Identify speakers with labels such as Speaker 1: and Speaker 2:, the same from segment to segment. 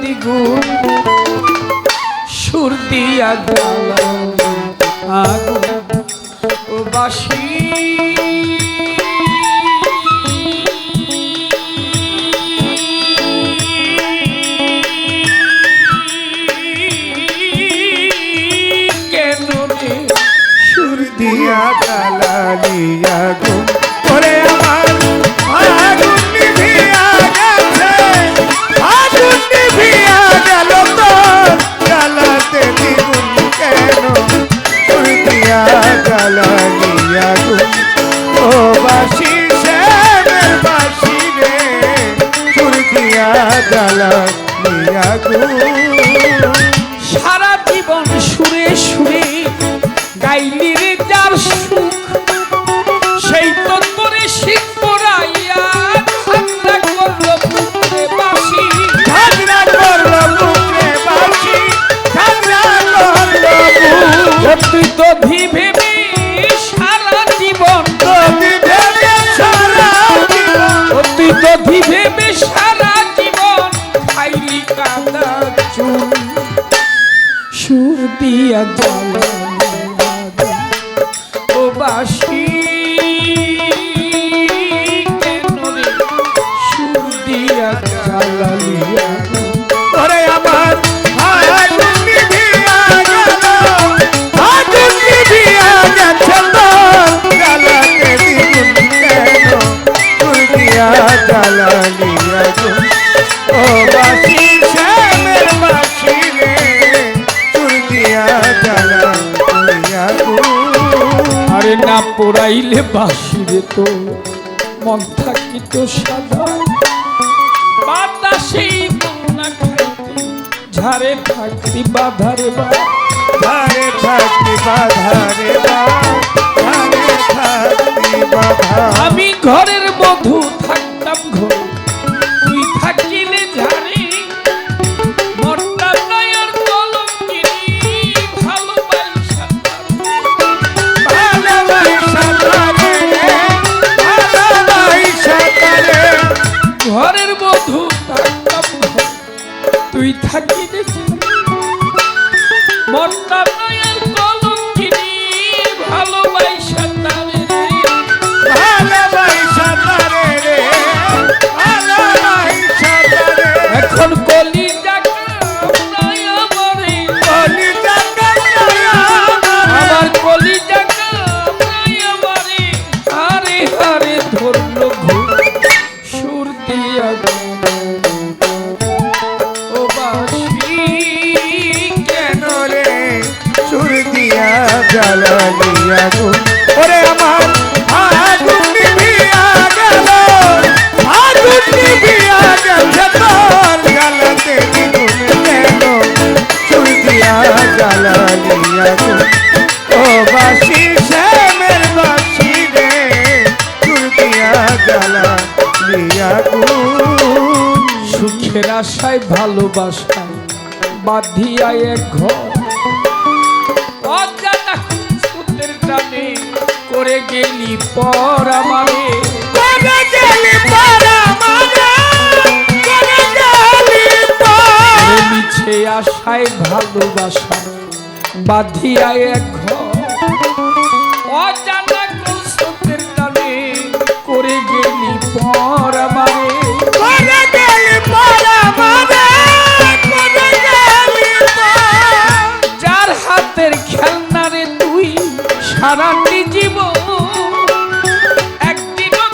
Speaker 1: দ্বিগুণ সুর দিয়া বাসি। কেন
Speaker 2: সুর দিয়া আগুন জ্বালালি আগুন দিয়া
Speaker 1: ও বাসি না পোড়াইলে বাসিরে তো মন থাকি তো সাদা। বাতাসেই ঝাড়ে থাকতি বাধারে বা।
Speaker 2: ধারে থাকতি বাধারে বা। ধারে থাকতি বাধা।
Speaker 1: আমি ঘরের বধূ থাকতাম ঘরের বধু তুই থাকি তুই থাকিলে মরতা বাসি
Speaker 2: শ্যামের বাসি রে। সুর দিয়া
Speaker 1: সুখের আশায় ভালোবাসায় বাঁধিয়া এক ঘর। অজানা সূত্রের টানে করে গেলি পর আমারে।
Speaker 2: করে গেলি পারা মারা করে গেলি পারা।
Speaker 1: মিছে আশায় বাঁধিয়া এক ঘর। অজানা টানে করে গেলি পর আমারে।
Speaker 2: করে গেলি পারা মারা করে গেলি
Speaker 1: যার হাতের খেলনা রে তুই সারাটি জীবন একদিনও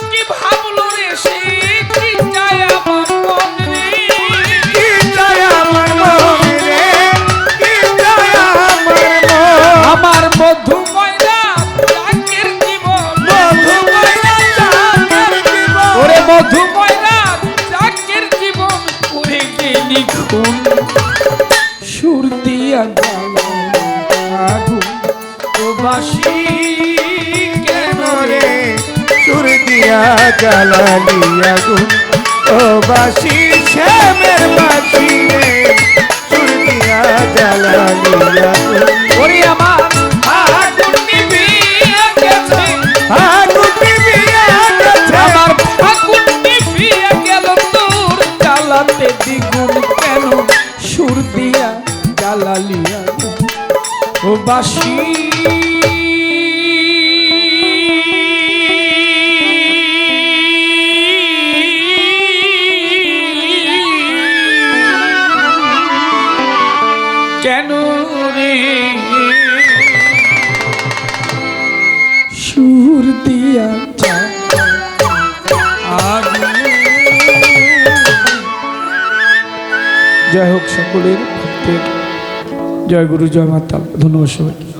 Speaker 1: আগুন বাসি, কেন রে?
Speaker 2: সুর দিয়া জ্বালালি ও বাসি, শ্যামের বাসি রে সুর দিয়া জ্বালালি
Speaker 1: বাসি কেন রে? সুর দিয়া যা। জয় হোক সকলের ভক্তের জয় গুরু জয় মাতা ধন্যবাদ সবাই